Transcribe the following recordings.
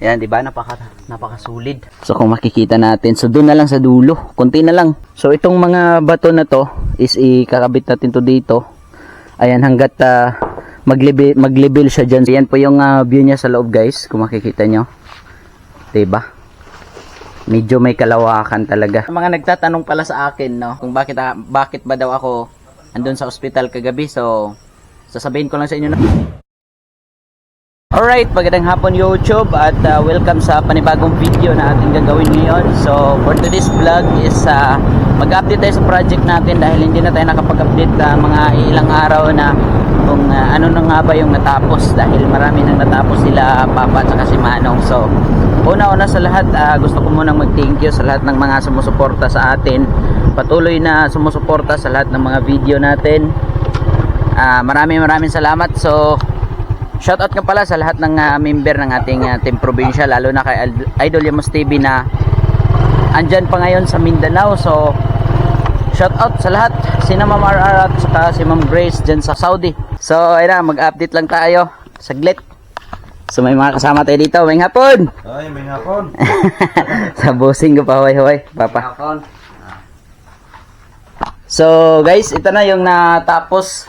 Yan, di ba? Napaka, napakasulit. So, kung makikita natin, so doon na lang sa dulo. Kunti na lang. So, itong mga bato na to is ikakabit natin to dito. Ayan, hanggat ah, mag-level, mag-level siya dyan. Yan po yung ah, view niya sa loob, guys. Kung makikita nyo. Diba? Medyo may kalawakan talaga. Mga nagtatanong pala sa akin, no? Kung bakit, ah, bakit ba daw ako andun sa ospital kagabi. So, sasabihin ko lang sa inyo na Alright, magandang hapon YouTube at uh, welcome sa panibagong video na ating gagawin ngayon. So, for today's vlog is uh, mag-update tayo sa project natin dahil hindi na tayo nakapag-update uh, mga ilang araw na kung uh, ano na nga ba yung natapos dahil marami nang natapos sila Papa at si Manong. So, una-una sa lahat, uh, gusto ko munang mag-thank you sa lahat ng mga sumusuporta sa atin. Patuloy na sumusuporta sa lahat ng mga video natin. Ah, maraming maraming salamat. So, Shoutout nga pala sa lahat ng ah, member ng ating ah, Team Provincial lalo na kay Idol Yamos TV na andyan pa ngayon sa Mindanao. So shoutout sa lahat si na Ma'am RR at saka si Ma'am Grace dyan sa Saudi. So ayun na, mag-update lang tayo. Saglit. So may mga kasama tayo dito. May hapon. Ay, may hapon. sa bossing ko pa hoy hoy, papa. So guys, ito na yung natapos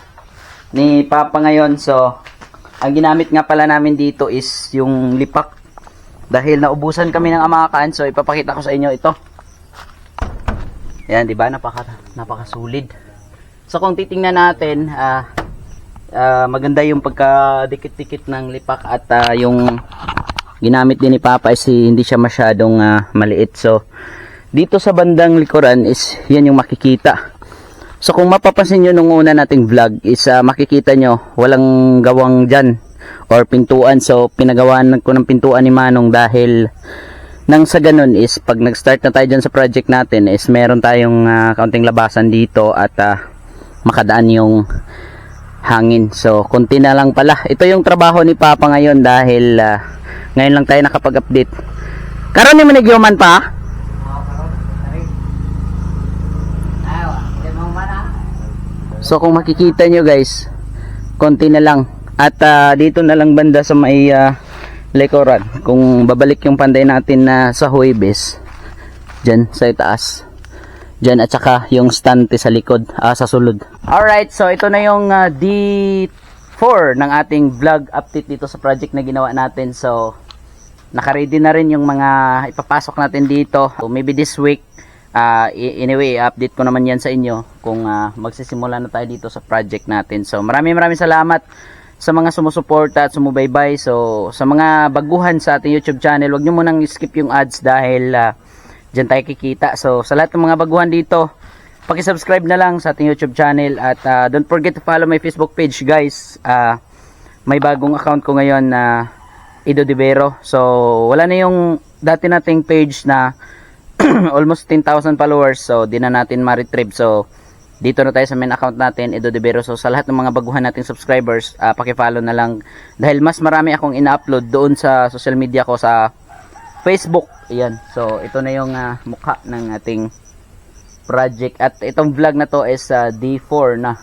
ni Papa ngayon. So ang ginamit nga pala namin dito is yung lipak. Dahil naubusan kami ng amakan, so ipapakita ko sa inyo ito. Ayan, di ba? Napaka, napakasulit. So kung titingnan natin, ah ah, maganda yung pagkadikit-dikit ng lipak at ah, yung ginamit din ni Papa is hindi siya masyadong ah, maliit. So dito sa bandang likuran is yan yung makikita. So kung mapapansin nyo nung una nating vlog is ah, makikita nyo walang gawang dyan or pintuan. So pinagawaan ko ng pintuan ni Manong dahil nang sa ganun is pag nag-start na tayo dyan sa project natin is meron tayong ah, kaunting labasan dito at ah, makadaan yung hangin. So konti na lang pala. Ito yung trabaho ni Papa ngayon dahil ah, ngayon lang tayo nakapag-update. Karon ni manigyoman pa? So kung makikita nyo guys, konti na lang. At ah, dito na lang banda sa may ah, likuran. Kung babalik yung panday natin na sa Huwebes, dyan sa itaas. Dyan at saka yung stante sa likod, ah, sa sulod. Alright, so ito na yung ah, D4 ng ating vlog update dito sa project na ginawa natin. So, nakaready na rin yung mga ipapasok natin dito. So, maybe this week, i- anyway, update ko naman yan sa inyo kung ah, magsisimula na tayo dito sa project natin. So, maraming maraming salamat sa mga sumusuporta at sumubaybay. So, sa mga baguhan sa ating YouTube channel, wag nyo munang skip yung ads dahil ah, dyan tayo kikita. So, sa lahat ng mga baguhan dito, paki-subscribe na lang sa ating YouTube channel at ah, don't forget to follow my Facebook page, guys. Ah, may bagong account ko ngayon na Ido Divero. So, wala na yung dati nating page na almost 10,000 followers. So, di na natin ma-retrieve. So, dito na tayo sa main account natin, Edo Divero. So, sa lahat ng mga baguhan nating subscribers, ah, paki-follow na lang. Dahil mas marami akong ina-upload doon sa social media ko sa Facebook. Ayan. So, ito na yung ah, mukha ng ating project. At itong vlog na to is ah, D4 na.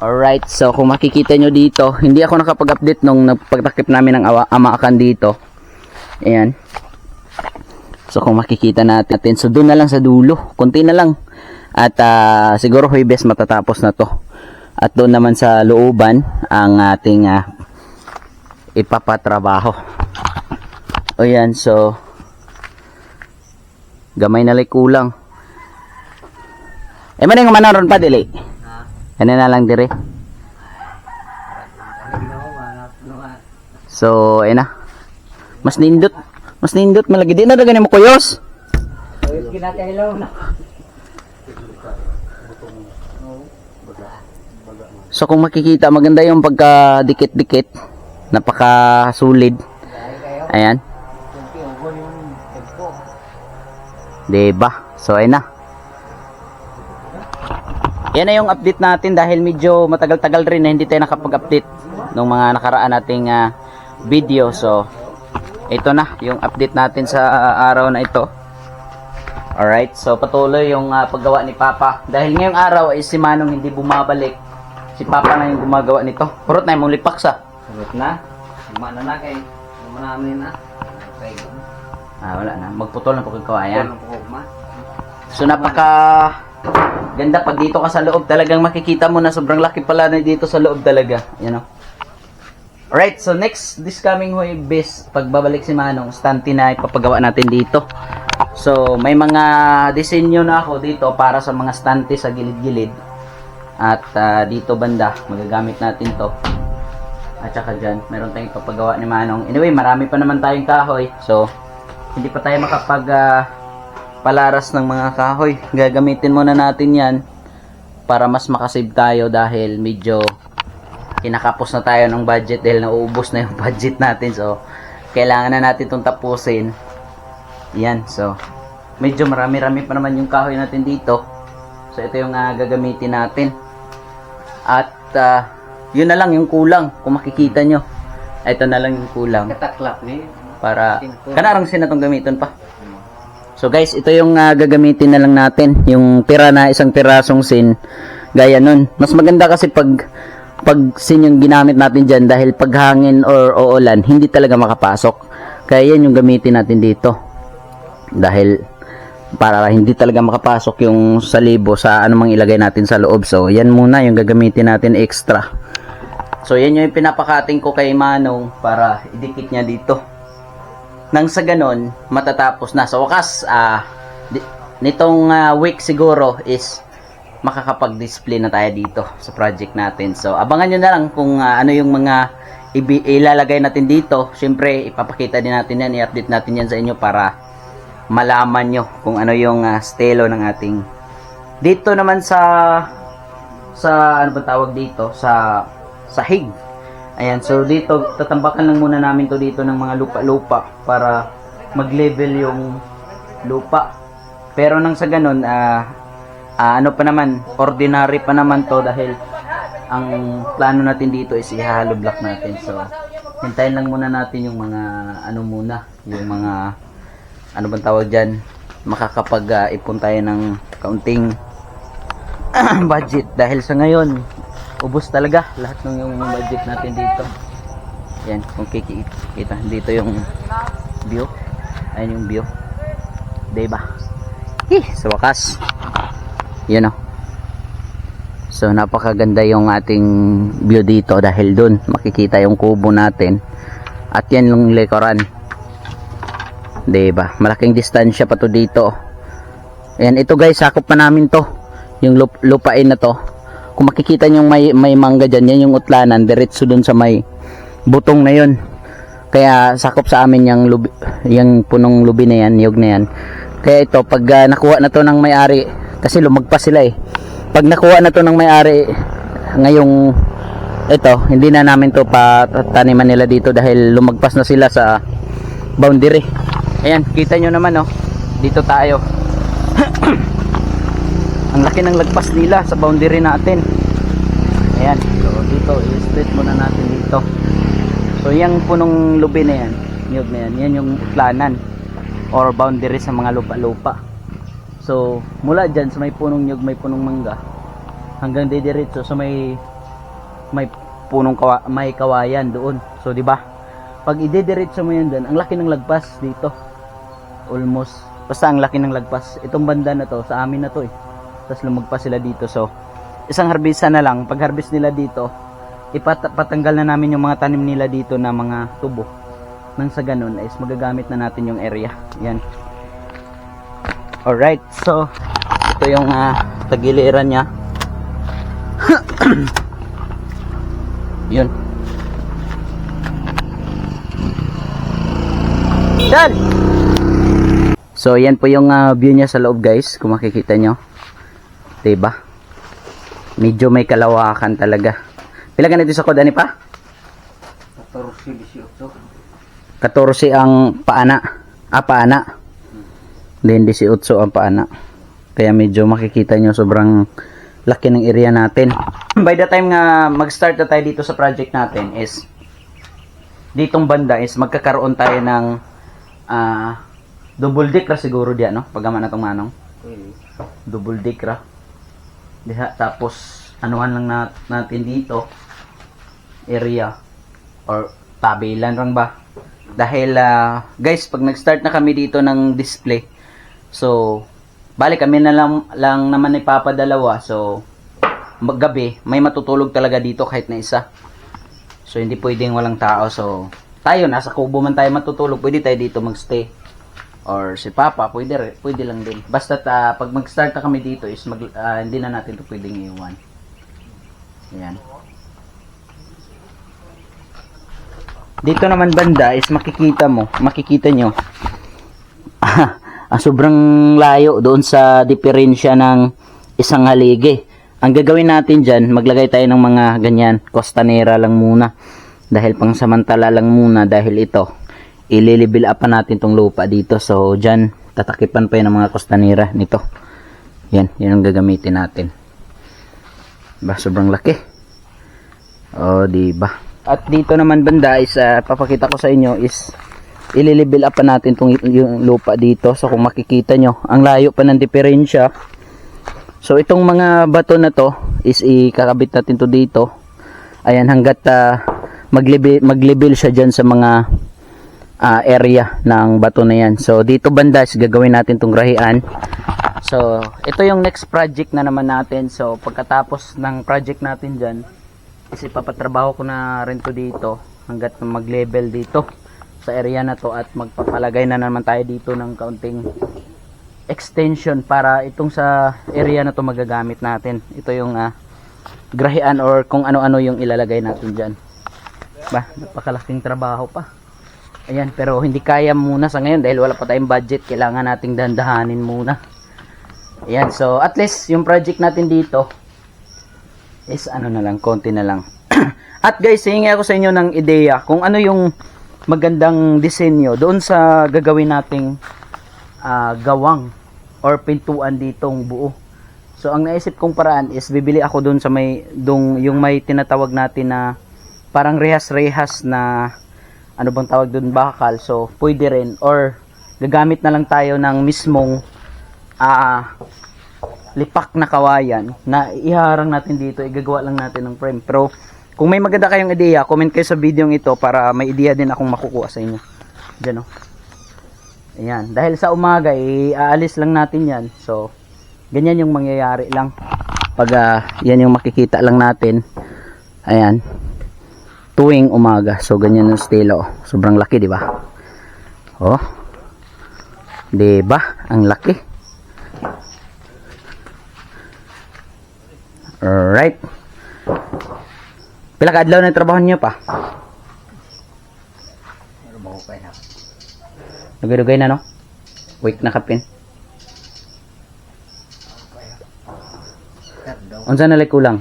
Alright, so kung makikita nyo dito, hindi ako nakapag-update nung nagpagtakip namin ng awa- amaakan dito. Ayan. So kung makikita natin, so doon na lang sa dulo, konti na lang. At ah, siguro Huwebes matatapos na to. At doon naman sa looban ang ating ah, ipapatrabaho. O yan, so gamay na lang kulang. Eh maning manaron pa dili. Ano na lang dire. So, ayun na. Mas nindot. Mas nindot malagi. Di na dagan mo kuyos. So kung makikita maganda yung pagka-dikit-dikit. Napaka-solid. Ayan. Diba? So ayun na. Yan na yung update natin dahil medyo matagal-tagal rin na hindi tayo nakapag-update ng mga nakaraan nating ah, video. So, ito na yung update natin sa ah, araw na ito. Alright, so patuloy yung ah, paggawa ni Papa. Dahil ngayong araw ay si Manong hindi bumabalik. Si Papa na yung gumagawa nito. Purot na yung lipak sa. Sagot na. Lima na kay. Namin na. Ah, wala na. Magputol na po kay kawayan. Po ma? So napaka ganda pag dito ka sa loob talagang makikita mo na sobrang laki pala na dito sa loob talaga, you know. Alright, so next this coming Huwebes, pagbabalik si Manong, stunty na ipapagawa natin dito. So may mga disenyo na ako dito para sa mga stunty sa gilid-gilid. At ah, dito banda, magagamit natin to. At saka dyan, meron tayong ipapagawa ni Manong. Anyway, marami pa naman tayong kahoy. So, hindi pa tayo makapag ah, palaras ng mga kahoy. Gagamitin muna natin yan para mas makasave tayo dahil medyo kinakapos na tayo ng budget dahil nauubos na yung budget natin. So, kailangan na natin itong tapusin. Yan, so, medyo marami-rami pa naman yung kahoy natin dito. So, ito yung ah, gagamitin natin. At, ah, yun na lang yung kulang. Kung makikita nyo. Ito na lang yung kulang. Kataklap ni. Para, kanarang sinatong gamiton pa. So guys, ito yung ah, gagamitin na lang natin, yung tira na isang pirasong sin gaya nun. Mas maganda kasi pag pag sin yung ginamit natin diyan dahil pag hangin or uulan, hindi talaga makapasok. Kaya yan yung gamitin natin dito. Dahil para hindi talaga makapasok yung salibo sa anumang ilagay natin sa loob. So yan muna yung gagamitin natin extra. So yan yung pinapakating ko kay Manong para idikit niya dito nang sa ganon matatapos na sa wakas di- nitong ah, week siguro is makakapag-display na tayo dito sa project natin. So abangan nyo na lang kung ah, ano yung mga ilalagay natin dito. Syempre ipapakita din natin yan i-update natin yan sa inyo para malaman nyo kung ano yung ah, stelo ng ating dito naman sa sa ano ba tawag dito? Sa sahig Ayan, so dito, tatambakan lang muna namin to dito ng mga lupa-lupa para mag-level yung lupa. Pero nang sa ganun, ah ah, ano pa naman, ordinary pa naman to dahil ang plano natin dito is ihalo block natin. So, hintayin lang muna natin yung mga ano muna, yung mga ano bang tawag dyan, makakapag ah, ipon tayo ng kaunting budget. Dahil sa ngayon ubos talaga lahat ng yung budget natin dito. Yan kung kikita dito yung view. Ayun yung view. Diba? Eh sa wakas yun o so napakaganda yung ating view dito dahil dun makikita yung kubo natin at yan yung likuran diba malaking distansya pa to dito Ayan, ito guys, sakop pa namin to. Yung lup- lupain na to. Kung makikita nyo may, may mangga dyan, yan yung utlanan. Diretso dun sa may butong na yun. Kaya sakop sa amin yung, lubi, yung punong lubi na yan, niyog na yan. Kaya ito, pag ah, nakuha na to ng may-ari, kasi lumagpas sila eh. Pag nakuha na to ng may-ari, ngayong ito, hindi na namin to pataniman nila dito dahil lumagpas na sila sa boundary. Ayan, kita nyo naman oh. Dito tayo. Ang laki ng lagpas nila sa boundary natin. Ayan. So, dito, i-split muna natin dito. So, yung punong lubi na yan, niyog na yan, yan yung utlanan or boundary sa mga lupa-lupa. So, mula dyan sa may punong niyog, may punong mangga, hanggang didiretso sa may may punong kawa, may kawayan doon. So, di ba? Pag idediretso mo yan doon, ang laki ng lagpas dito. Almost. Basta ang laki ng lagpas. Itong banda na to, sa amin na to eh. Tapos lumagpas sila dito. So, isang harbisa na lang. Pag harvest nila dito, ipatanggal na namin yung mga tanim nila dito na mga tubo. Nang sa ganun, is magagamit na natin yung area. Yan. Alright, so, ito yung uh, tagiliran niya. Yun. Yan! So, yan po yung ah, view niya sa loob guys, kung makikita nyo. 'Di ba? Medyo may kalawakan talaga. Pila ganito sa kodani pa? 14, 18. 14 ang paana. Ah, paana. Then 18 ang paana. Kaya medyo makikita nyo sobrang laki ng area natin. By the time nga mag-start na tayo dito sa project natin is ditong banda is magkakaroon tayo ng ah double deck ra siguro diyan no pagama na tong manong double deck ra Diha, tapos anuhan lang nat- natin dito area or tabilan lang ba Dahil, ah, guys, pag nag-start na kami dito ng display, so, balik kami na lang, lang naman ni Papa dalawa. So, maggabi, may matutulog talaga dito kahit na isa. So, hindi pwedeng walang tao. So, tayo, nasa kubo man tayo matutulog, pwede tayo dito magstay. Or si Papa, pwede, pwede lang din. Basta ah, pag mag-start na kami dito is mag, ah, hindi na natin ito pwedeng iwan. Ayan. Dito naman banda is makikita mo, makikita nyo. ah, sobrang layo doon sa diferensya ng isang haligi. Ang gagawin natin dyan, maglagay tayo ng mga ganyan, costanera lang muna. Dahil pang samantala lang muna dahil ito, ililibil up pa natin tong lupa dito. So, dyan, tatakipan pa yun ng mga costanera nito. Yan, yan ang gagamitin natin. Ba, sobrang laki. Oh, di ba? At dito naman banda is ah, papakita ko sa inyo is ililibil up pa natin tong yung lupa dito. So kung makikita nyo, ang layo pa ng diferensya. So itong mga bato na to is ikakabit natin to dito. Ayan hangga't uh, maglibil, maglibil siya dyan sa mga ah, area ng bato na yan. So dito banda is gagawin natin tong rahian. So ito yung next project na naman natin. So pagkatapos ng project natin dyan, is ipapatrabaho ko na rin to dito hanggat mag-level dito sa area na to at magpapalagay na naman tayo dito ng kaunting extension para itong sa area na to magagamit natin. Ito yung ah, grahian or kung ano-ano yung ilalagay natin dyan. Ba, napakalaking trabaho pa. Ayan, pero hindi kaya muna sa ngayon dahil wala pa tayong budget. Kailangan nating dandahanin muna. Ayan, so at least yung project natin dito, is ano na lang, konti na lang. At guys, hingi ako sa inyo ng ideya kung ano yung magandang disenyo doon sa gagawin nating ah, gawang or pintuan ditong buo. So ang naisip kong paraan is bibili ako doon sa may dong yung may tinatawag natin na parang rehas-rehas na ano bang tawag doon bakal. So pwede rin or gagamit na lang tayo ng mismong ah lipak na kawayan na iharang natin dito, igagawa lang natin ng frame. Pero kung may maganda kayong ideya, comment kayo sa video ito para may ideya din akong makukuha sa inyo. Diyan o. Ayan. Dahil sa umaga, eh, aalis lang natin yan. So, ganyan yung mangyayari lang. Pag ah, yan yung makikita lang natin. Ayan. Tuwing umaga. So, ganyan yung estilo. Sobrang laki, di ba? Oh. Di ba? Ang laki. Alright. Pila ka adlaw na trabaho niyo pa? Dugay-dugay na no? Week na kapin. Unsa na like kulang?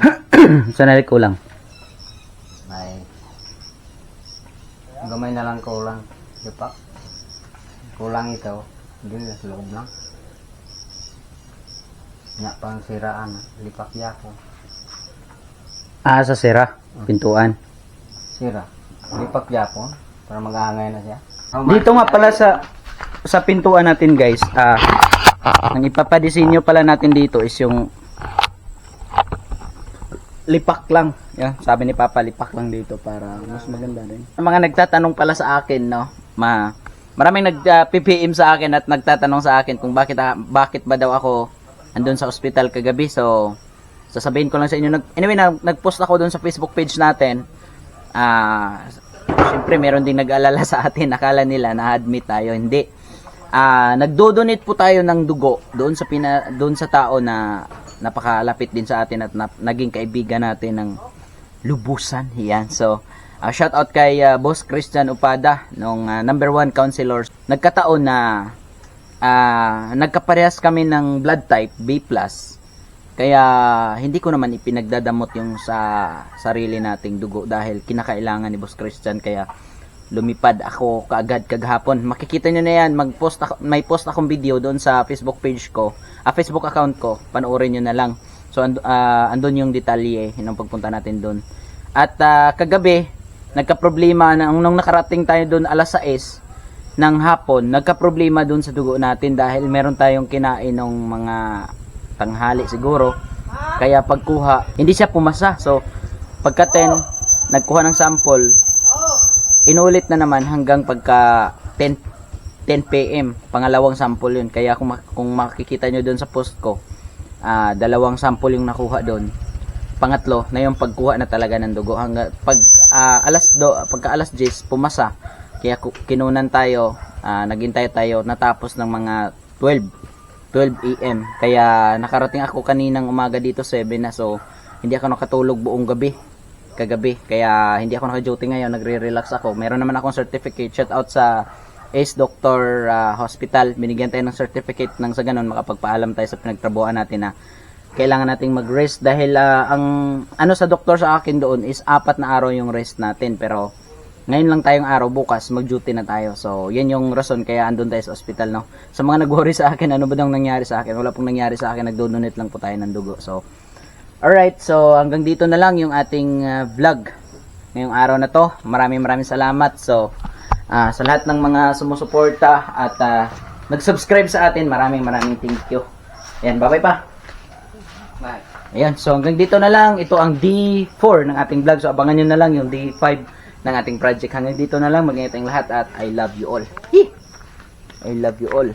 Unsa na like kulang? May gamay na lang kulang. Diba? Kulang ito. Hindi na sa loob lang. Nya pang siraan. Lipak yako. Ah, sa sira. Pintuan. Sira. Lipak yako. Para mag-aangay na siya. Dito nga pala sa sa pintuan natin guys, ah ang ipapadisenyo pala natin dito is yung lipak lang. Yan, sabi ni Papa lipak lang dito para mas maganda rin. Ang mga nagtatanong pala sa akin, no, ma maraming nag ah, sa akin at nagtatanong sa akin kung bakit ah, bakit ba daw ako andun sa ospital kagabi. So sasabihin ko lang sa inyo nag anyway nag, nag-post ako doon sa Facebook page natin. Ah, Siyempre, meron ding nag-alala sa atin. Akala nila na-admit tayo. Hindi. Ah, nagdo-donate po tayo ng dugo doon sa pina, doon sa tao na napakalapit din sa atin at nap- naging kaibigan natin ng lubusan. Yan. So, ah, shout out kay ah, Boss Christian Upada nung ah, number one counselor. Nagkataon na ah, nagkaparehas kami ng blood type B+. Kaya hindi ko naman ipinagdadamot yung sa sarili nating dugo dahil kinakailangan ni Boss Christian kaya lumipad ako kaagad kagahapon. Makikita nyo na yan, mag-post ako, may post akong video doon sa Facebook page ko, ah, Facebook account ko, panoorin nyo na lang. So and, ah, andun yung detalye ng pagpunta natin doon. At ah, kagabi, nagka-problema na nung nakarating tayo doon alas 6 ng hapon, nagka-problema doon sa dugo natin dahil meron tayong kinain ng mga tanghali siguro. Kaya pagkuha, hindi siya pumasa. So, pagka 10, nagkuha ng sample, inulit na naman hanggang pagka 10 10 p.m. Pangalawang sample yun. Kaya kung, kung makikita nyo doon sa post ko, ah, dalawang sample yung nakuha doon. Pangatlo, na yung pagkuha na talaga ng dugo. Hanggang pag ah, alas do, pagka alas 10 pumasa. Kaya kinunan tayo, ah, naghintay tayo natapos ng mga 12 12 AM. Kaya nakarating ako kaninang umaga dito 7 na so hindi ako nakatulog buong gabi kagabi. Kaya hindi ako naka-duty ngayon, nagre-relax ako. Meron naman akong certificate. Shout out sa Ace Doctor ah, Hospital. Binigyan tayo ng certificate nang sa ganun makapagpaalam tayo sa pinagtrabuhan natin na kailangan nating mag-rest dahil ah, ang ano sa doktor sa akin doon is apat na araw yung rest natin pero ngayon lang tayong araw bukas mag-duty na tayo. So yan yung rason kaya andun tayo sa ospital no? Sa mga nag-worry sa akin ano ba daw nangyari sa akin? Wala pong nangyari sa akin nagdodonate lang po tayo ng dugo. So alright. So hanggang dito na lang yung ating ah, vlog ngayong araw na to. Maraming maraming salamat. So ah, sa lahat ng mga sumusuporta at ah, nag-subscribe sa atin maraming maraming thank you. Yan bye bye pa. Bye. Ayan, so hanggang dito na lang. Ito ang D4 ng ating vlog. So abangan nyo na lang yung D5 ng ating project. Hanggang dito na lang. Mag-ingat tayong lahat at I love you all. I love you all.